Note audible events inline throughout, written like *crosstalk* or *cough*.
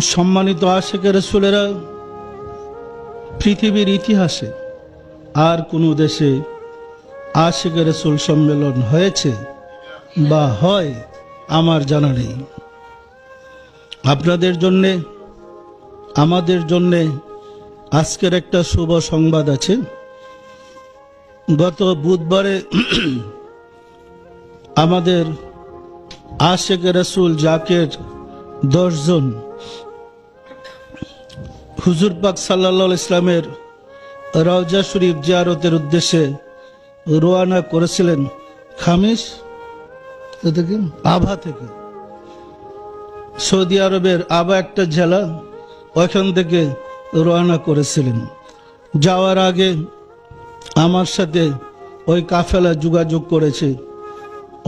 সম্মানিত আশেকের রসুলেরা, পৃথিবীর ইতিহাসে আর কোনো দেশে আশেখ রসুল সম্মেলন হয়েছে বা হয় আমার জানা নেই। আপনাদের জন্যে, আমাদের জন্যে আজকের একটা শুভ সংবাদ আছে। গত বুধবারে *clears throat* আমাদের আশেক রসুল জাকের দশজন হুজুর পাক সাল্লা ইসলামের রওজা শরীফ জিয়ারতের উদ্দেশ্যে রোয়ানা করেছিলেন খামিস আভা থেকে। সৌদি আরবের আবা একটা জেলা, ওইখান থেকে রওনা করেছিলেন। যাওয়ার আগে আমার সাথে ওই কাফেলা যোগাযোগ করেছে।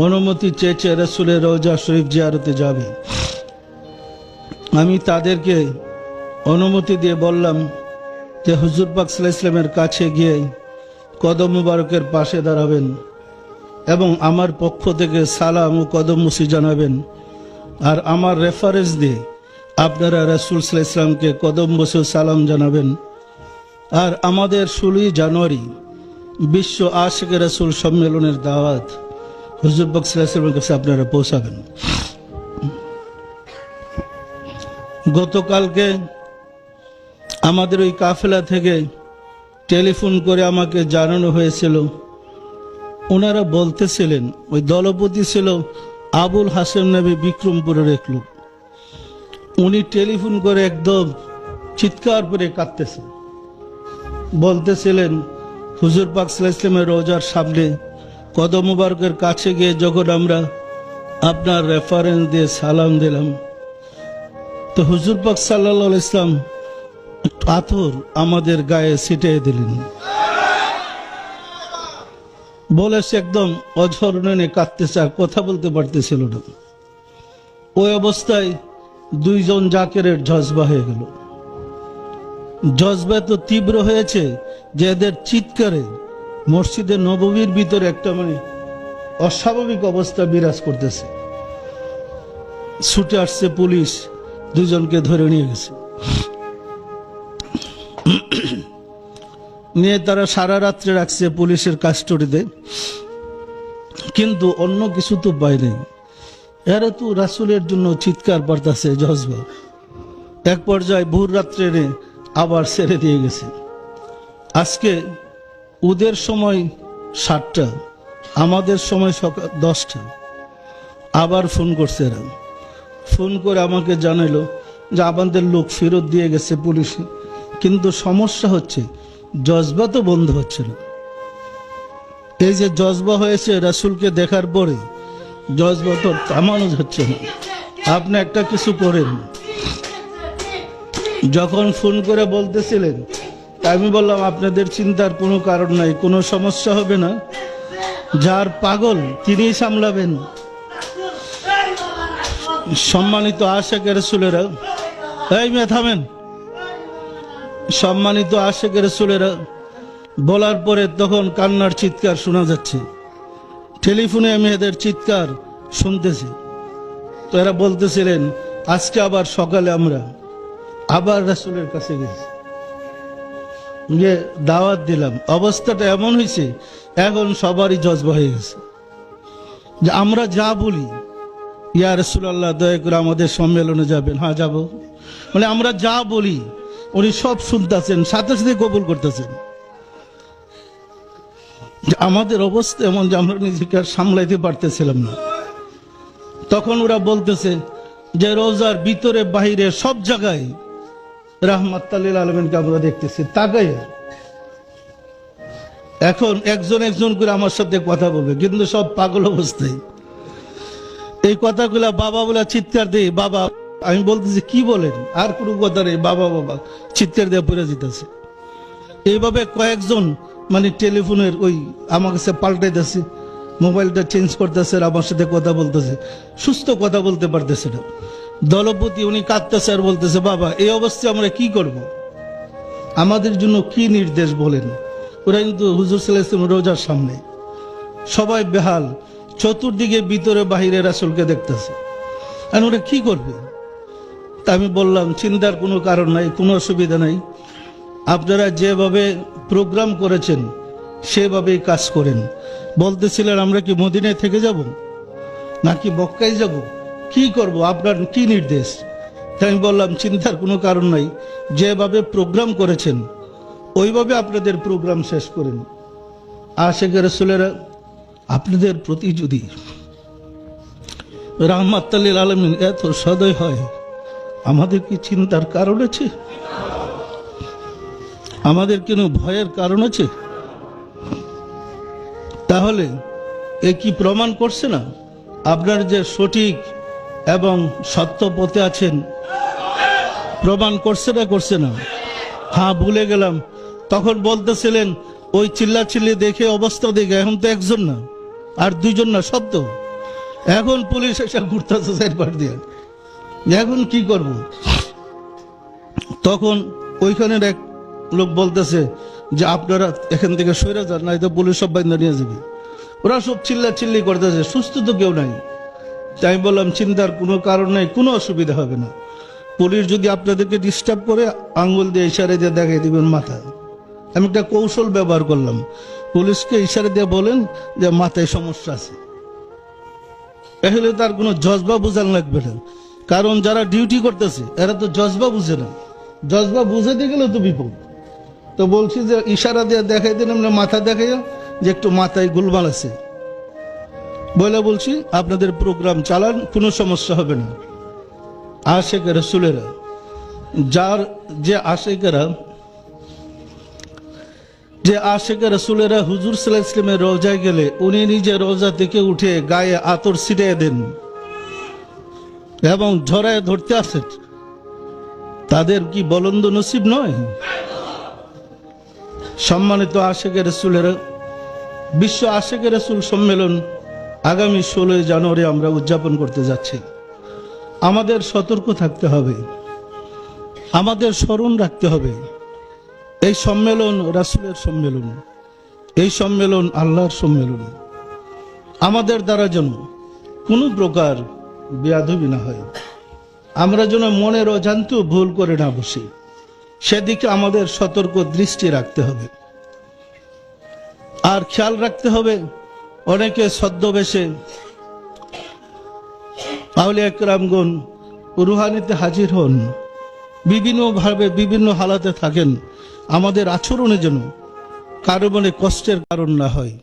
অনুমতি চেয়েছে রসুলের রোজা শরীফ জিয়ারতে যাবে। আমি তাদেরকে অনুমতি দিয়ে বললাম যে হুজুর পাকসাল্লাহ ইসলামের কাছে গিয়ে কদম মুবারকের পাশে দাঁড়াবেন এবং আমার পক্ষ থেকে সালাম ও কদম মুসি জানাবেন। আর আমার রেফারেন্স দিয়ে আপনারা রসুল সাল্লাহ ইসলামকে কদম বসে সালাম জানাবেন। আর আমাদের ষোলোই জানুয়ারি বিশ্ব আশেখ রসুল সম্মেলনের দাওয়াত হুজুর পাক ইসলামের কাছে আপনারা পৌঁছাবেন। গতকালকে আমাদের ওই কাফেলা থেকে টেলিফোন করে আমাকে জানানো হয়েছিল। ওনারা বলতেছিলেন, ওই দলপতি ছিল আবুল হাসেম নবী বিক্রমপুরের এক লোক। উনি টেলিফোন করে একদম চিৎকার করে কাঁদতেছেন বলতেছিলেন, হুজুর পাক ইসলামের রোজার সামনে কদম মুবারকের কাছে গিয়ে যখন আমরা আপনার রেফারেন্স দিয়ে সালাম দিলাম তো হুজুর পাক সাল্লাহ ইসলাম পাথর আমাদের গায়ে ছিটিয়ে দিলেন। বলে সে একদম অঝরণে কাঁদতেছে আর কথা বলতে পারতেছিল না। ওই অবস্থায় দুইজন জাকেরের জজবা হয়ে গেল। জজবা তো তীব্র হয়েছে যে এদের চিৎকারে মসজিদের নবমীর ভিতরে একটা মানে অস্বাভাবিক অবস্থা বিরাজ করতেছে। ছুটে আসছে পুলিশ। দুজনকে ধরে নিয়ে গেছে। নিয়ে তারা সারা রাত্রে রাখছে পুলিশের কাস্টডিতে। কিন্তু অন্য কিছু তো পায় নেই। এরা তো রাসুলের জন্য চিৎকার পারতাছে, জজবা। এক পর্যায়ে ভোর রাত্রে আবার ছেড়ে দিয়ে গেছে। আজকে ওদের সময় সাতটা, আমাদের সময় সকাল দশটা। আবার ফোন করছে এরা। ফোন করে আমাকে জানালো যে আমাদের লোক ফেরত দিয়ে গেছে পুলিশে। কিন্তু সমস্যা হচ্ছে, জজবা তো বন্ধ হচ্ছে না। এই যে জজবা হয়েছে রাসুলকে দেখার পরে, জজবা তো থামানো হচ্ছে না। আপনি একটা কিছু করেন। যখন ফোন করে বলতেছিলেন, আমি বললাম, আপনাদের চিন্তার কোনো কারণ নাই, কোনো সমস্যা হবে না। যার পাগল, তিনিই সামলাবেন। সম্মানিত আশেকের রসুলেরা, এই মেয়ে থামেন। সম্মানিত আশেকের রসুলেরা, বলার পরে তখন কান্নার চিৎকার শোনা যাচ্ছে। টেলিফোনে মেয়েদের চিৎকার শুনতেছি। তো এরা বলতেছিলেন, আজকে আবার সকালে আমরা আবার রাসুলের কাছে গেছি। গিয়ে দাওয়াত দিলাম, অবস্থাটা এমন হয়েছে এখন সবারই জজবা হয়ে গেছে। যে আমরা যা বলি ইয়া রসুল্লাহ দয়া করে আমাদের সম্মেলনে যাবেন। হ্যাঁ যাব। মানে আমরা যা বলি, উনি সব শুনতেছেন, সাথে সাথে কবুল করতেছেন। আমাদের অবস্থা এমন যে আমরা নিজেকে সামলাইতে পারতেছিলাম না। তখন ওরা বলতেছে যে রোজার ভিতরে বাহিরে সব জায়গায় রাহমাত্তালিল আলমিনকে আমরা দেখতেছি তাকাই এখন একজন একজন করে আমার সাথে কথা বলবে, কিন্তু সব পাগল অবস্থায়। এই কথাগুলা বাবা বলে চিৎকার দিই বাবা, আমি বলতেছি, কি বলেন? আর কোনো কথা নেই, বাবা বাবা। চিৎকার দিয়ে পড়ে যেতেছে এইভাবে কয়েকজন মানে টেলিফোনের ওই আমার কাছে পাল্টাইতেছে, মোবাইলটা চেঞ্জ করতেছে আমার সাথে কথা বলতেছে। সুস্থ কথা বলতে পারতেছে না। দলপতি উনি কাঁদতেছে আর বলতেছে, বাবা, এই অবস্থায় আমরা কি করব। আমাদের জন্য কি নির্দেশ বলেন? ওরা কিন্তু হুজুর সাল্লাহ রোজার সামনে। সবাই বেহাল। চতুর্দিকে ভিতরে, বাহিরে রাসুলকে দেখতেছে। আর ওরা কি করবে? তা আমি বললাম, চিন্তার কোনো কারণ নাই, কোনো অসুবিধা নাই। আপনারা যেভাবে প্রোগ্রাম করেছেন, সেভাবেই কাজ করেন। বলতেছিলেন, আমরা কি মদিনায় থেকে যাব? নাকি বক্কায় যাব? কি করব? আপনার কি নির্দেশ? তাই আমি বললাম, চিন্তার কোনো কারণ নাই। যেভাবে প্রোগ্রাম করেছেন, ওইভাবে আপনাদের প্রোগ্রাম শেষ করেন। আশেখ রসুলেরা আপনাদের প্রতি যদি রাহমাত্তালিল আলমিন এত সদয় হয়, আমাদের কি চিন্তার কারণ আছে? আমাদের কোনো ভয়ের কারণ আছে? তাহলে এ কি প্রমাণ করছে না? আপনার যে সঠিক এবং সত্য পথে আছেন, প্রমাণ করছে না করছে না? হ্যাঁ ভুলে গেলাম। তখন বলতেছিলেন, ওই চিল্লা চিল্লি দেখে অবস্থা দেখে, এখন তো একজন না। আর দুইজন না তো এখন পুলিশ এসে ঘুরতেছে দিয়ে এখন কি করব? তখন ওইখানের এক লোক বলতেছে যে, আপনারা এখান থেকে সরে যান নাই তো পুলিশ সব বাইন্দা নিয়ে যাবে। ওরা সব চিল্লা চিল্লি করতেছে, সুস্থ তো কেউ নাই। তাই বললাম, চিন্তার কোনো কারণ নেই, কোনো অসুবিধা হবে না। পুলিশ যদি আপনাদেরকে ডিস্টার্ব করে আঙ্গুল দিয়ে ইশারে দিয়ে দেখাই দিবেন মাথা আমি একটা কৌশল ব্যবহার করলাম। পুলিশকে ইশারে দিয়ে বলেন যে মাথায় সমস্যা আছে। এহলে তার কোনো জজবা বোঝান লাগবে না। কারণ যারা ডিউটি করতেছে, এরা তো জজবা বুঝে না। জজবা বুঝাতে গেলে তো বিপদ। তো বলছি যে ইশারা দিয়ে দেখাই দিন, আমরা মাথা দেখাই যে একটু মাথায় গোলমাল আছে। বলে বলছি, আপনাদের প্রোগ্রাম চালান, কোনো সমস্যা হবে না। আশেখ সুলেরা যার যে আশেকেরা যে আশেখ রসুলেরা হুজুর সাল্লাহ ইসলামের রোজায় গেলে উনি নিজে রোজা থেকে উঠে গায়ে আতর ছিটিয়ে দেন এবং ঝরায় ধরতে আসে তাদের কি বলন্দ নসিব নয়? সম্মানিত আশেকের রসুলেরা, বিশ্ব আশেকের রসুল সম্মেলন আগামী ষোলোই জানুয়ারি আমরা উদযাপন করতে যাচ্ছি। আমাদের সতর্ক থাকতে হবে। আমাদের স্মরণ রাখতে হবে। এই সম্মেলন রাসুলের সম্মেলন, এই সম্মেলন আল্লাহর সম্মেলন। আমাদের দ্বারা যেন কোনো প্রকার বেয়াদবি না হয়। আমরা যেন মনের অজান্তেও ভুল করে না বসি। সেদিকে আমাদের সতর্ক দৃষ্টি রাখতে হবে। আর খেয়াল রাখতে হবে অনেকে ছদ্মবেশে। আউলে একরামগণ রুহানিতে হাজির হন। বিভিন্নভাবে বিভিন্ন হালাতে থাকেন। আমাদের আচরণের জন্য কারও মনে কষ্টের কারণ না হয়।